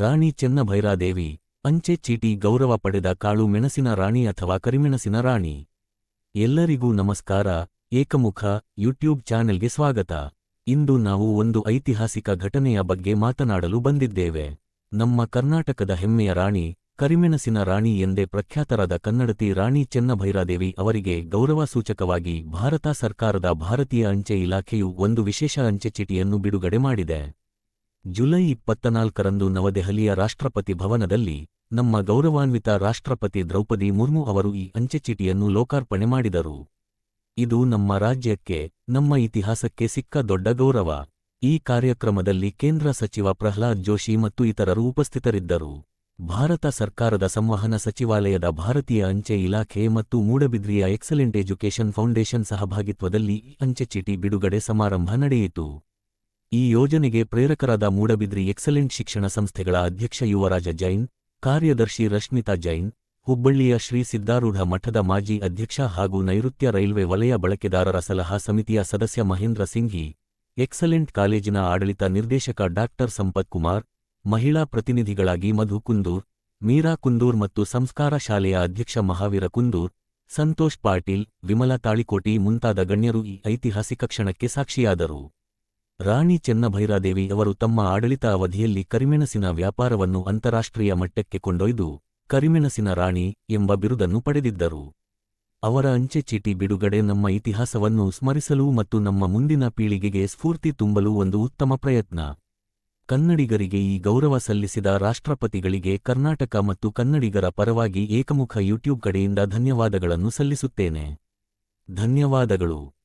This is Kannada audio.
ರಾಣಿ ಚೆನ್ನಭೈರಾದೇವಿ, ಅಂಚೆ ಚೀಟಿ ಗೌರವ ಪಡೆದ ಕಾಳು ಮೆಣಸಿನ ರಾಣಿ ಅಥವಾ ಕರಿಮೆಣಸಿನ ರಾಣಿ. ಎಲ್ಲರಿಗೂ ನಮಸ್ಕಾರ, ಏಕಮುಖ, ಯೂಟ್ಯೂಬ್ ಚಾನೆಲ್ಗೆ ಸ್ವಾಗತ. ಇಂದು ನಾವು ಒಂದು ಐತಿಹಾಸಿಕ ಘಟನೆಯ ಬಗ್ಗೆ ಮಾತನಾಡಲು ಬಂದಿದ್ದೇವೆ. ನಮ್ಮ ಕರ್ನಾಟಕದ ಹೆಮ್ಮೆಯ ರಾಣಿ, ಕರಿಮೆಣಸಿನ ರಾಣಿ ಎಂದೇ ಪ್ರಖ್ಯಾತರಾದ ಕನ್ನಡತಿ ರಾಣಿ ಚೆನ್ನಭೈರಾದೇವಿ ಅವರಿಗೆ ಗೌರವ ಸೂಚಕವಾಗಿ ಭಾರತ ಸರ್ಕಾರದ ಭಾರತೀಯ ಅಂಚೆ ಇಲಾಖೆಯು ಒಂದು ವಿಶೇಷ ಅಂಚೆ ಚೀಟಿಯನ್ನು ಬಿಡುಗಡೆ ಮಾಡಿದೆ. ಜುಲೈ ಇಪ್ಪತ್ತನಾಲ್ಕರಂದು ನವದೆಹಲಿಯ ರಾಷ್ಟ್ರಪತಿ ಭವನದಲ್ಲಿ ನಮ್ಮ ಗೌರವಾನ್ವಿತ ರಾಷ್ಟ್ರಪತಿ ದ್ರೌಪದಿ ಮುರ್ಮು ಅವರು ಈ ಅಂಚೆ ಚೀಟಿಯನ್ನು ಲೋಕಾರ್ಪಣೆ ಮಾಡಿದರು. ಇದು ನಮ್ಮ ರಾಜ್ಯಕ್ಕೆ, ನಮ್ಮ ಇತಿಹಾಸಕ್ಕೆ ಸಿಕ್ಕ ದೊಡ್ಡ ಗೌರವ. ಈ ಕಾರ್ಯಕ್ರಮದಲ್ಲಿ ಕೇಂದ್ರ ಸಚಿವ ಪ್ರಹ್ಲಾದ್ ಜೋಶಿ ಮತ್ತು ಇತರರು ಉಪಸ್ಥಿತರಿದ್ದರು. ಭಾರತ ಸರ್ಕಾರದ ಸಂವಹನ ಸಚಿವಾಲಯದ ಭಾರತೀಯ ಅಂಚೆ ಇಲಾಖೆ ಮತ್ತು ಮೂಡಬಿದ್ರಿಯ ಎಕ್ಸಲೆಂಟ್ ಎಜುಕೇಷನ್ ಫೌಂಡೇಶನ್ ಸಹಭಾಗಿತ್ವದಲ್ಲಿ ಈ ಅಂಚೆ ಚೀಟಿ ಬಿಡುಗಡೆ ಸಮಾರಂಭ ನಡೆಯಿತು. ಈ ಯೋಜನೆಗೆ ಪ್ರೇರಕರಾದ ಮೂಡಬಿದ್ರಿ ಎಕ್ಸಲೆಂಟ್ ಶಿಕ್ಷಣ ಸಂಸ್ಥೆಗಳ ಅಧ್ಯಕ್ಷ ಯುವರಾಜ ಜೈನ್, ಕಾರ್ಯದರ್ಶಿ ರಶ್ಮಿತಾ ಜೈನ್, ಹುಬ್ಬಳ್ಳಿಯ ಶ್ರೀ ಸಿದ್ದಾರೂಢ ಮಠದ ಮಾಜಿ ಅಧ್ಯಕ್ಷ ಹಾಗೂ ನೈಋತ್ಯ ರೈಲ್ವೆ ವಲಯ ಬಳಕೆದಾರರ ಸಲಹಾ ಸಮಿತಿಯ ಸದಸ್ಯ ಮಹೇಂದ್ರ ಸಿಂಘಿ, ಎಕ್ಸಲೆಂಟ್ ಕಾಲೇಜಿನ ಆಡಳಿತ ನಿರ್ದೇಶಕ ಡಾಕ್ಟರ್ ಸಂಪತ್ ಕುಮಾರ್, ಮಹಿಳಾ ಪ್ರತಿನಿಧಿಗಳಾಗಿ ಮಧು ಕುಂದೂರ್, ಮೀರಾ ಕುಂದೂರ್ ಮತ್ತು ಸಂಸ್ಕಾರ ಶಾಲೆಯ ಅಧ್ಯಕ್ಷ ಮಹಾವೀರ ಕುಂದೂರ್, ಸಂತೋಷ್ ಪಾಟೀಲ್, ವಿಮಲಾ ತಾಳಿಕೋಟಿ ಮುಂತಾದ ಗಣ್ಯರು ಈ ಐತಿಹಾಸಿಕ ಕ್ಷಣಕ್ಕೆ ಸಾಕ್ಷಿಯಾದರು. ರಾಣಿ ಚೆನ್ನಭೈರಾದೇವಿ ಅವರು ತಮ್ಮ ಆಡಳಿತ ಅವಧಿಯಲ್ಲಿ ಕರಿಮೆಣಸಿನ ವ್ಯಾಪಾರವನ್ನು ಅಂತಾರಾಷ್ಟ್ರೀಯ ಮಟ್ಟಕ್ಕೆ ಕೊಂಡೊಯ್ದು ಕರಿಮೆಣಸಿನ ರಾಣಿ ಎಂಬ ಬಿರುದನ್ನು ಪಡೆದಿದ್ದರು. ಅವರ ಅಂಚೆ ಚೀಟಿ ಬಿಡುಗಡೆ ನಮ್ಮ ಇತಿಹಾಸವನ್ನು ಸ್ಮರಿಸಲು ಮತ್ತು ನಮ್ಮ ಮುಂದಿನ ಪೀಳಿಗೆಗೆ ಸ್ಫೂರ್ತಿ ತುಂಬಲು ಒಂದು ಉತ್ತಮ ಪ್ರಯತ್ನ. ಕನ್ನಡಿಗರಿಗೆ ಈ ಗೌರವ ಸಲ್ಲಿಸಿದ ರಾಷ್ಟ್ರಪತಿಗಳಿಗೆ ಕರ್ನಾಟಕ ಮತ್ತು ಕನ್ನಡಿಗರ ಪರವಾಗಿ ಏಕಮುಖ ಯೂಟ್ಯೂಬ್ ಕಡೆಯಿಂದ ಧನ್ಯವಾದಗಳನ್ನು ಸಲ್ಲಿಸುತ್ತೇನೆ. ಧನ್ಯವಾದಗಳು.